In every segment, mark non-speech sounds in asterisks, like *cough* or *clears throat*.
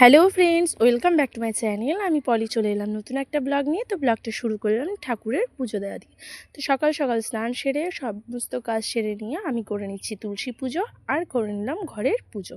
Hello friends welcome back to my channel আমি পলি চলে এলাম নতুন একটা ব্লগ নিয়ে। তো ব্লগটা শুরু করলাম ঠাকুরের পুজো দেওয়া দিয়ে। তো সকাল সকাল স্নান সেরে সমস্ত কাজ সেরে নিয়ে আমি করে নিচ্ছি তুলসী পুজো আর করে নিলাম ঘরের পুজো।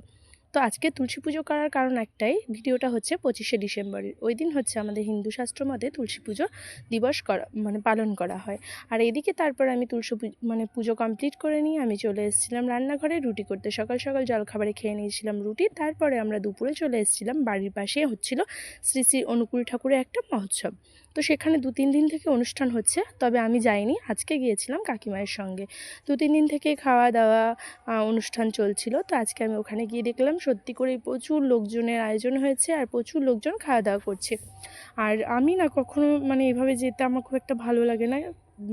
তো আজকে তুলসী পুজো করার কারণ একটাই, ভিডিওটা হচ্ছে পঁচিশে ডিসেম্বরের। ওই দিন হচ্ছে আমাদের হিন্দু শাস্ত্র মতে তুলসী পুজো দিবস করা মানে পালন করা হয়। আর এদিকে তারপর আমি তুলসী পুজো মানে পুজো কমপ্লিট করে নিয়ে আমি চলে এসেছিলাম রান্নাঘরে, রুটি করতে। সকাল সকাল জলখাবারে খেয়ে নিয়েছিলাম রুটি। তারপরে আমরা দুপুরে চলে এসেছিলাম বাড়ির পাশে হচ্ছিল শ্রী শ্রী অনুকূল ঠাকুরের একটা মহোৎসব। তো সেখানে দু, তিন দিন থেকে অনুষ্ঠান হচ্ছে। তবে আমি যাইনি, আজকে গিয়েছিলাম কাকিমায়ের সঙ্গে। দু, তিন দিন থেকে খাওয়া দাওয়া অনুষ্ঠান চলছিল। তো আজকে আমি ওখানে গিয়ে দেখলাম, সত্যি করে প্রচুর লোকজনের আয়োজন হয়েছে আর প্রচুর লোকজন খাওয়া দাওয়া করছে। আর আমি না কখনো মানে এভাবে যেতে আমার খুব একটা ভালো লাগে না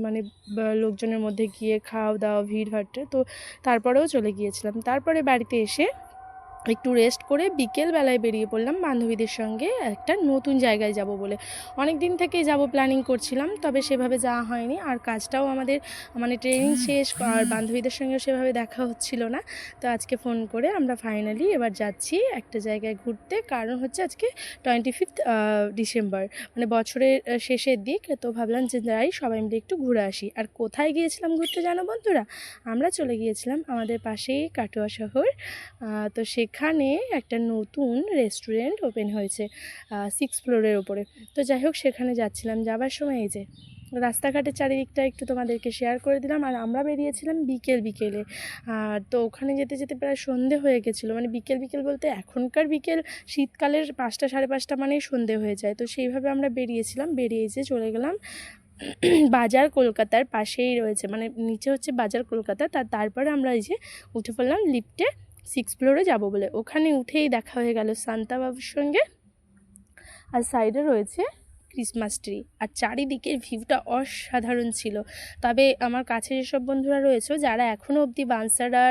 মানে লোকজনের মধ্যে গিয়ে খাওয়া দাওয়া ভিড় ভাট্টে তো তারপরেও চলে গিয়েছিলাম। তারপরে বাড়িতে এসে একটু রেস্ট করে বিকেল বেলায় বেরিয়ে পড়লাম বান্ধবীদের সঙ্গে একটা নতুন জায়গায় যাব বলে। অনেক দিন থেকেই যাব প্ল্যানিং করছিলাম, তবে সেভাবে যাওয়া হয়নি। আর কাজটাও আমাদের মানে ট্রেনিং শেষ, আর বান্ধবীদের সঙ্গেও সেভাবে দেখা হচ্ছিল না। তো আজকে ফোন করে আমরা ফাইনালি এবার যাচ্ছি একটা জায়গায় ঘুরতে। কারণ হচ্ছে আজকে টোয়েন্টি ফিফথ ডিসেম্বর মানে বছরের শেষের দিক। তো ভাবলাম যে যাই, সবাই মিলে একটু ঘুরে আসি। আর কোথায় গিয়েছিলাম ঘুরতে জানো বন্ধুরা? আমরা চলে গিয়েছিলাম আমাদের পাশেই কাটোয়া শহর। তো তো সেখানে একটা নতুন রেস্টুরেন্ট ওপেন হয়েছে সিক্স ফ্লোরের ওপরে। তো যাই হোক, সেখানে যাচ্ছিলাম। যাবার সময় এই যে, রাস্তাঘাটের চারিদিকটা একটু তোমাদেরকে শেয়ার করে দিলাম। আর আমরা বেরিয়েছিলাম বিকেল বিকেলে। আর তো ওখানে যেতে যেতে প্রায় সন্ধে হয়ে গেছিল। মানে বিকেল বিকেল বলতে এখনকার বিকেল, শীতকালের পাঁচটা সাড়ে পাঁচটা মানেই সন্ধে হয়ে যায়। তো সেইভাবে আমরা বেরিয়েছিলাম, বেরিয়ে যে চলে গেলাম *clears throat* বাজার কলকাতার পাশেই রয়েছে। মানে নিচে হচ্ছে বাজার কলকাতা। তার তারপরে আমরা এই যে উঠে পড়লাম লিফটে। সিক্স ফ্লোরে যাব বলে। ওখানে উঠেই দেখা হয়ে গেল শান্তাবাবুর সঙ্গে। আর সাইডে রয়েছে ক্রিসমাস ট্রি আর চারিদিকের ভিউটা অসাধারণ ছিল। তবে আমার কাছে যেসব বন্ধুরা রয়েছে, যারা এখনও অবধি বানসারা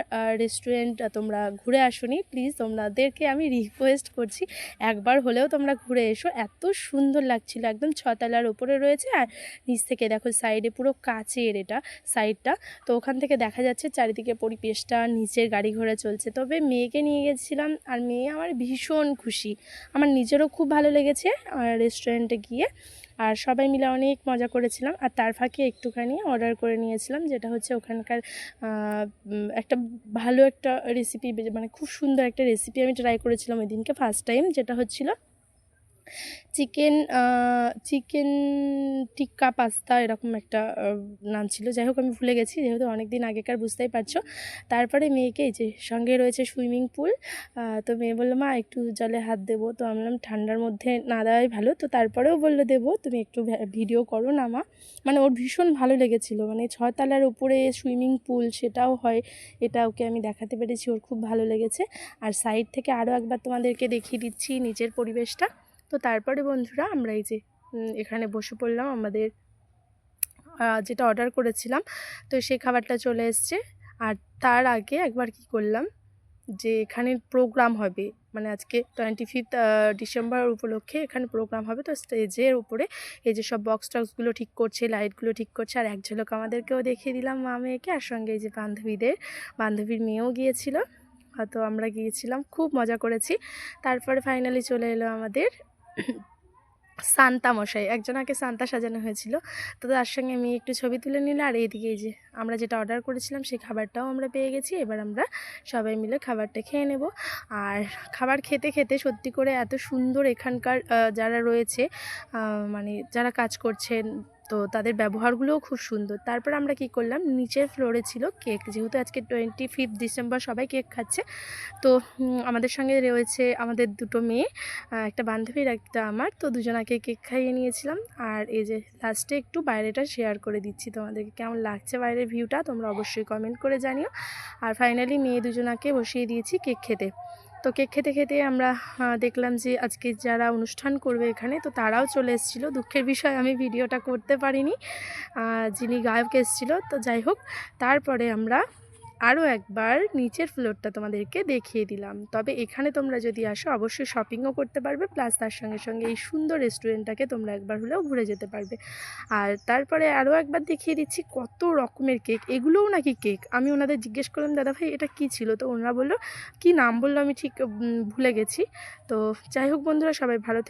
রেস্টুরেন্ট তোমরা ঘুরে আসোনি প্লিজ তোমাদেরকে আমি রিকোয়েস্ট করছি, একবার হলেও তোমরা ঘুরে এসো। এত সুন্দর লাগছিল, একদম ছতলার ওপরে রয়েছে, আর নিচ থেকে দেখো সাইডে পুরো কাচের এটা সাইডটা তো ওখান থেকে দেখা যাচ্ছে চারিদিকে পরিবেশটা, নিচের গাড়ি ঘোড়া চলছে। তবে মেয়েকে নিয়ে গেছিলাম, আর মেয়ে আমার ভীষণ খুশি। আমার নিজেরও খুব ভালো লেগেছে রেস্টুরেন্টে গিয়ে। আর সবাই মিলে অনেক মজা করেছিলাম। আর তার ফাঁকে একটুখানি অর্ডার করে নিয়েছিলাম, যেটা হচ্ছে ওখানকার একটা ভালো একটা রেসিপি মানে খুব সুন্দর একটা রেসিপি আমি ট্রাই করেছিলাম ওই দিনকে ফার্স্ট টাইম যেটা হচ্ছিল চিকেন চিকেন টিক্কা পাস্তা এরকম একটা নাম ছিল। যাই হোক, আমি ভুলে গেছি, যেহেতু অনেক দিন আগেকার বুঝতেই পারছ। তারপরে মেয়েকে এই যে সঙ্গে রয়েছে সুইমিং পুল তো মেয়ে বলল, মা, একটু জলে হাত দেবো। তো আমি বললাম, ঠান্ডার মধ্যে না দেওয়াই ভালো। তো তারপরেও বলল, দেবো, তুমি একটু ভিডিও করো না মা। মানে ওর ভীষণ ভালো লেগেছিলো। মানে ছতলার উপরে সুইমিং পুল সেটাও হয়, এটা ওকে আমি দেখাতে পেরেছি, ওর খুব ভালো লেগেছে। আর সাইড থেকে আরও একবার তোমাদেরকে দেখিয়ে দিচ্ছি, নিচের পরিবেশটা। তো তারপরে বন্ধুরা আমরা এই যে এখানে বসে পড়লাম আমাদের যেটা অর্ডার করেছিলাম। তো সেই খাবারটা চলে এসছে। আর তার আগে একবার কি করলাম যে, এখানে প্রোগ্রাম হবে। মানে আজকে টোয়েন্টি ফিফথ ডিসেম্বর উপলক্ষে এখানে প্রোগ্রাম হবে। তো স্টেজের উপরে এই যে সব বক্স টক্সগুলো ঠিক করছে লাইটগুলো ঠিক করছে। আর এক ঝলক আমাদেরকেও দেখিয়ে দিলাম মা মেয়েকে। আর সঙ্গে এই যে বান্ধবীদের, বান্ধবীর মেয়েও গিয়েছিল। হয়তো আমরা গিয়েছিলাম। খুব মজা করেছি। তারপরে ফাইনালি চলে এলো আমাদের সান্তা মশাই একজন আগে সান্তা সাজানো হয়েছিল। তো তার সঙ্গে আমি একটু ছবি তুলে নিলে আর এইদিকে এই যে আমরা যেটা অর্ডার করেছিলাম সেই খাবারটাও আমরা পেয়ে গেছি। এবার আমরা সবাই মিলে খাবারটা খেয়ে নেব। আর খাবার খেতে খেতে সত্যি করে এত সুন্দর এখানকার যারা রয়েছে মানে যারা কাজ করছেন তো তাদের ব্যবহারগুলোও খুব সুন্দর। তারপর আমরা কি করলাম? নিচের ফ্লোরে ছিল কেক যেহেতু আজকে টোয়েন্টি ফিফথ ডিসেম্বর সবাই কেক খাচ্ছে। তো আমাদের সঙ্গে রয়েছে আমাদের দুটো মেয়ে একটা বান্ধবীর, একটা আমার। তো দুজনাকে কেক খাইয়ে নিয়েছিলাম। আর এই যে লাস্টে একটু বাইরেটা শেয়ার করে দিচ্ছি তোমাদেরকে। কেমন লাগছে বাইরের ভিউটা তোমরা অবশ্যই কমেন্ট করে জানিও। আর ফাইনালি মেয়ে দুজনাকে বসিয়ে দিয়েছি কেক খেতে। তো কেক খেতে খেতে আমরা দেখলাম যে আজকে যারা অনুষ্ঠান করবে এখানে, তো তারাও চলে এসেছিল। দুঃখের বিষয়, আমি ভিডিওটা করতে পারিনি। যিনি গায়ক এসেছিল, তো যাই হোক, তারপরে আমরা আরও একবার নিচের ফ্লোরটা তোমাদেরকে দেখিয়ে দিলাম। তবে এখানে তোমরা যদি আসো, অবশ্যই শপিংও করতে পারবে প্লাস তার সঙ্গে সঙ্গে এই সুন্দর রেস্টুরেন্টটাকে তোমরা একবার হলেও ঘুরে যেতে পারবে। আর তারপরে আরও একবার দেখিয়ে দিচ্ছি কত রকমের কেক এগুলোও নাকি কেক আমি ওনাদের জিজ্ঞেস করলাম, দাদা ভাই, এটা কী ছিল? তো ওনারা বলল, কী নাম? বলল, আমি ঠিক ভুলে গেছি। তো যাই হোক বন্ধুরা, সবাই ভালো